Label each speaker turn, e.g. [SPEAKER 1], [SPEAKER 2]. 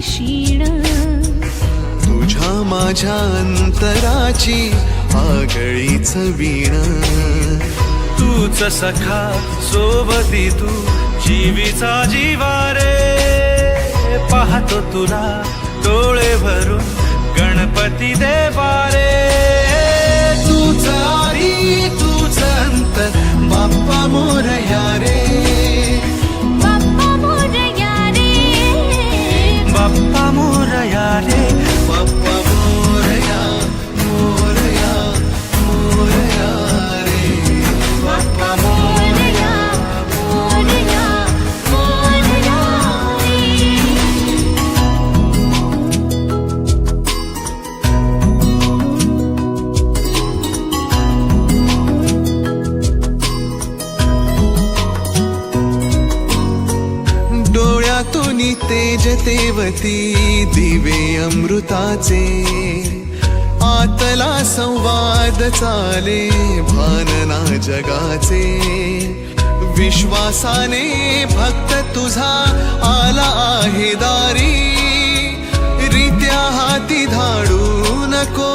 [SPEAKER 1] क्षीण.
[SPEAKER 2] तुझ्या माझ्या अंतराची आगळीच वीण.
[SPEAKER 3] तूच सखा सोबती तू जीवीचा जीवारे पाहतो तुला डोळे भरून गणपती देवारे
[SPEAKER 2] तूच आधी तूच अंत बाप्पा मोरया रे. डोळ्यातून तेज देवती दिवे अमृताचे. आतला संवाद चाले भानना जगाचे. विश्वासाने भक्त तुझा आला आहे दारी. रित्या हाती धाडू नको.